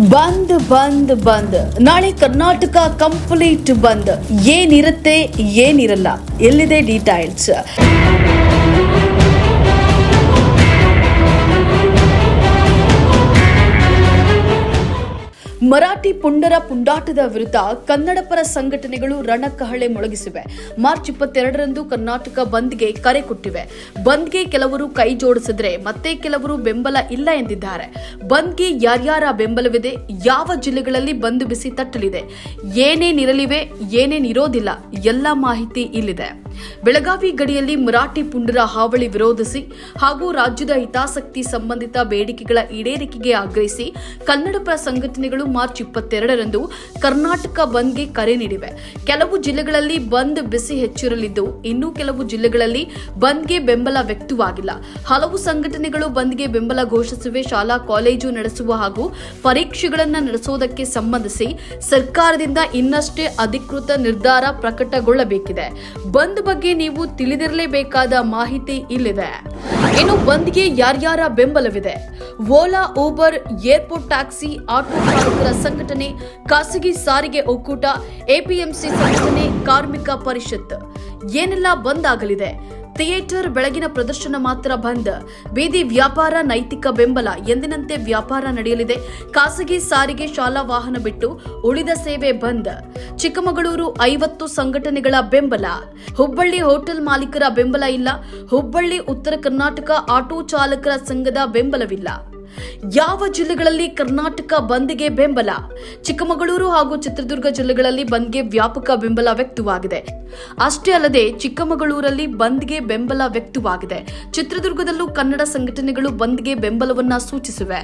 ಬಂದ್ ಬಂದ್ ಬಂದ್. ನಾಳೆ ಕರ್ನಾಟಕ ಕಂಪ್ಲೀಟ್ ಬಂದ್. ಏನಿರುತ್ತೆ ಏನಿರಲ್ಲ. ಎಲ್ಲಿದೆ ಡೀಟೈಲ್ಸ್ ಮರಾಠಿ ಪುಂಡರ ಪುಂಡಾಟದ ವಿರುದ್ಧ ಕನ್ನಡ ಪರ ಸಂಘಟನೆಗಳು ರಣಕಹಳೆ ಮೊಳಗಿಸಿವೆ. ಮಾರ್ಚ್ ಇಪ್ಪತ್ತೆರಡರಂದು ಕರ್ನಾಟಕ ಬಂದ್ಗೆ ಕರೆ ಕೊಟ್ಟಿವೆ. ಬಂದ್ಗೆ ಕೆಲವರು ಕೈ ಜೋಡಿಸಿದ್ರೆ ಮತ್ತೆ ಕೆಲವರು ಬೆಂಬಲ ಇಲ್ಲ ಎಂದಿದ್ದಾರೆ. ಬಂದ್ಗೆ ಯಾರ್ಯಾರ ಬೆಂಬಲವಿದೆ, ಯಾವ ಜಿಲ್ಲೆಗಳಲ್ಲಿ ಬಂದ್ ಬಿಸಿ ತಟ್ಟಲಿದೆ ಏನೇನಿರಲಿವೆ ಏನೇನಿರೋದಿಲ್ಲ ಎಲ್ಲ ಮಾಹಿತಿ ಇಲ್ಲಿದೆ. ಬೆಳಗಾವಿ ಗಡಿಯಲ್ಲಿ ಮರಾಠಿ ಪುಂಡರ ಹಾವಳಿ ವಿರೋಧಿಸಿ ಹಾಗೂ ರಾಜ್ಯದ ಹಿತಾಸಕ್ತಿ ಸಂಬಂಧಿತ ಬೇಡಿಕೆಗಳ ಈಡೇರಿಕೆಗೆ ಆಗ್ರಹಿಸಿ ಕನ್ನಡಪರ ಸಂಘಟನೆಗಳು ಮಾರ್ಚ್ ಇಪ್ಪತ್ತೆರಡರಂದು ಕರ್ನಾಟಕ ಬಂದ್ಗೆ ಕರೆ ನೀಡಿವೆ. ಕೆಲವು ಜಿಲ್ಲೆಗಳಲ್ಲಿ ಬಂದ್ ಬಿಸಿ ಹೆಚ್ಚಿರಲಿದ್ದು, ಇನ್ನೂ ಕೆಲವು ಜಿಲ್ಲೆಗಳಲ್ಲಿ ಬಂದ್ಗೆ ಬೆಂಬಲ ವ್ಯಕ್ತವಾಗಿಲ್ಲ. ಹಲವು ಸಂಘಟನೆಗಳು ಬಂದ್ಗೆ ಬೆಂಬಲ ಘೋಷಿಸಿವೆ. ಶಾಲಾ, ಕಾಲೇಜು ನಡೆಸುವ ಹಾಗೂ ಪರೀಕ್ಷೆಗಳನ್ನು ನಡೆಸುವುದಕ್ಕೆ ಸಂಬಂಧಿಸಿ ಸರ್ಕಾರದಿಂದ ಇನ್ನಷ್ಟೇ ಅಧಿಕೃತ ನಿರ್ಧಾರ ಪ್ರಕಟಗೊಳ್ಳಬೇಕಿದೆ. ಬಂದ್ ಬಗ್ಗೆ ನೀವು ತಿಳಿದಿರಲೇಬೇಕಾದ ಮಾಹಿತಿ ಇಲ್ಲಿದೆ. ಇನ್ನು ಬಂದ್ಗೆ ಯಾರ್ಯಾರ ಬೆಂಬಲವಿದೆ? Ola, Uber, airport taxi, auto ಚಾಲಕರ ಸಂಘಟನೆ, ಖಾಸಗಿ ಸಾರಿಗೆ ಒಕ್ಕೂಟ, ಎಪಿಎಂಸಿ ಸಂಘಟನೆ, ಕಾರ್ಮಿಕ ಪರಿಷತ್. ಏನೆಲ್ಲ ಬಂದ್ ಆಗಲಿದೆ ಥಿಯೇಟರ್ ಬೆಳಗಿನ ಪ್ರದರ್ಶನ ಮಾತ್ರ ಬಂದ್. ಬೀದಿ ವ್ಯಾಪಾರ, ನೈತಿಕ ಬೆಂಬಲ ಎಂದಿನಂತೆ ವ್ಯಾಪಾರ ನಡೆಯಲಿದೆ. ಖಾಸಗಿ ಸಾರಿಗೆ ಶಾಲಾ ವಾಹನ ಬಿಟ್ಟು ಉಳಿದ ಸೇವೆ ಬಂದ್. ಚಿಕ್ಕಮಗಳೂರು ಐವತ್ತು ಸಂಘಟನೆಗಳ ಬೆಂಬಲ. ಹುಬ್ಬಳ್ಳಿ ಹೋಟೆಲ್ ಮಾಲೀಕರ ಬೆಂಬಲ ಇಲ್ಲ. ಹುಬ್ಬಳ್ಳಿ ಉತ್ತರ ಕರ್ನಾಟಕ ಆಟೋ ಚಾಲಕರ ಸಂಘದ ಬೆಂಬಲವಿಲ್ಲ. ಯಾವ ಜಿಲ್ಲೆಗಳಲ್ಲಿ ಕರ್ನಾಟಕ ಬಂದ್ಗೆ ಬೆಂಬಲ? ಚಿಕ್ಕಮಗಳೂರು ಹಾಗೂ ಚಿತ್ರದುರ್ಗ ಜಿಲ್ಲೆಗಳಲ್ಲಿ ಬಂದ್ಗೆ ವ್ಯಾಪಕ ಬೆಂಬಲ ವ್ಯಕ್ತವಾಗಿದೆ. ಅಷ್ಟೇ ಅಲ್ಲದೆ ಚಿಕ್ಕಮಗಳೂರಲ್ಲಿ ಬಂದ್ಗೆ ಬೆಂಬಲ ವ್ಯಕ್ತವಾಗಿದೆ. ಚಿತ್ರದುರ್ಗದಲ್ಲೂ ಕನ್ನಡ ಸಂಘಟನೆಗಳು ಬಂದ್ಗೆ ಬೆಂಬಲವನ್ನ ಸೂಚಿಸಿವೆ.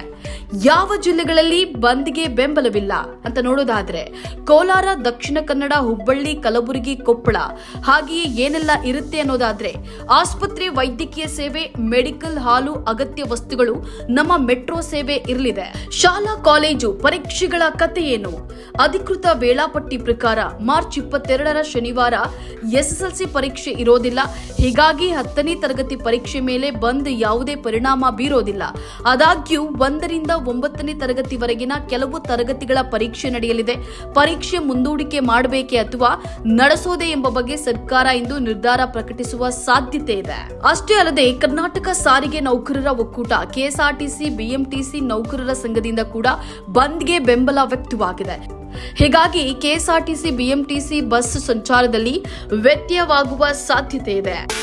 ಯಾವ ಜಿಲ್ಲೆಗಳಲ್ಲಿ ಬಂದ್ಗೆ ಬೆಂಬಲವಿಲ್ಲ ಅಂತ ನೋಡೋದಾದ್ರೆ, ಕೋಲಾರ, ದಕ್ಷಿಣ ಕನ್ನಡ, ಹುಬ್ಬಳ್ಳಿ, ಕಲಬುರಗಿ, ಕೊಪ್ಪಳ ಹಾಗೆಯೇ ಏನೆಲ್ಲ ಇರುತ್ತೆ ಅನ್ನೋದಾದ್ರೆ, ಆಸ್ಪತ್ರೆ, ವೈದ್ಯಕೀಯ ಸೇವೆ, ಮೆಡಿಕಲ್ ಹಾಲು, ಅಗತ್ಯ ವಸ್ತುಗಳು ನಮ್ಮ ಮೆಟ್ರೋ ಸೇವೆ ಇರಲಿದೆ. ಶಾಲಾ, ಕಾಲೇಜು ಪರೀಕ್ಷೆಗಳ ಕಥೆಯೇನು? ಅಧಿಕೃತ ವೇಳಾಪಟ್ಟಿ ಪ್ರಕಾರ ಮಾರ್ಚ್ ಇಪ್ಪತ್ತೆರಡರ ಶನಿವಾರ ಎಸ್ಎಸ್ಎಲ್ಸಿ ಪರೀಕ್ಷೆ ಇರೋದಿಲ್ಲ. ಹೀಗಾಗಿ ಹತ್ತನೇ ತರಗತಿ ಪರೀಕ್ಷೆ ಮೇಲೆ ಬಂದ್ ಯಾವುದೇ ಪರಿಣಾಮ ಬೀರೋದಿಲ್ಲ. ಆದಾಗ್ಯೂ ಒಂದರಿಂದ ಒಂಬತ್ತನೇ ತರಗತಿವರೆಗಿನ ಕೆಲವು ತರಗತಿಗಳ ಪರೀಕ್ಷೆ ನಡೆಯಲಿದೆ. ಪರೀಕ್ಷೆ ಮುಂದೂಡಿಕೆ ಮಾಡಬೇಕೆ ಅಥವಾ ನಡೆಸೋದೇ ಎಂಬ ಬಗ್ಗೆ ಸರ್ಕಾರ ಇಂದು ನಿರ್ಧಾರ ಪ್ರಕಟಿಸುವ ಸಾಧ್ಯತೆ ಇದೆ. ಅಷ್ಟೇ ಅಲ್ಲದೆ ಕರ್ನಾಟಕ ಸಾರಿಗೆ ನೌಕರರ ಒಕ್ಕೂಟ, ಕೆಎಸ್ಆರ್ಟಿಸಿ ಬಿಎಂಟಿಸಿ ನೌಕರರ ಸಂಘದಿಂದ ಕೂಡ ಬಂದ್ಗೆ ಬೆಂಬಲ ವ್ಯಕ್ತವಾಗಿದೆ. ಹೀಗಾಗಿ ಕೆಎಸ್ಆರ್ಟಿಸಿ, ಬಿಎಂಟಿಸಿ ಬಸ್ ಸಂಚಾರದಲ್ಲಿ ವ್ಯತ್ಯಯವಾಗುವ ಸಾಧ್ಯತೆ ಇದೆ.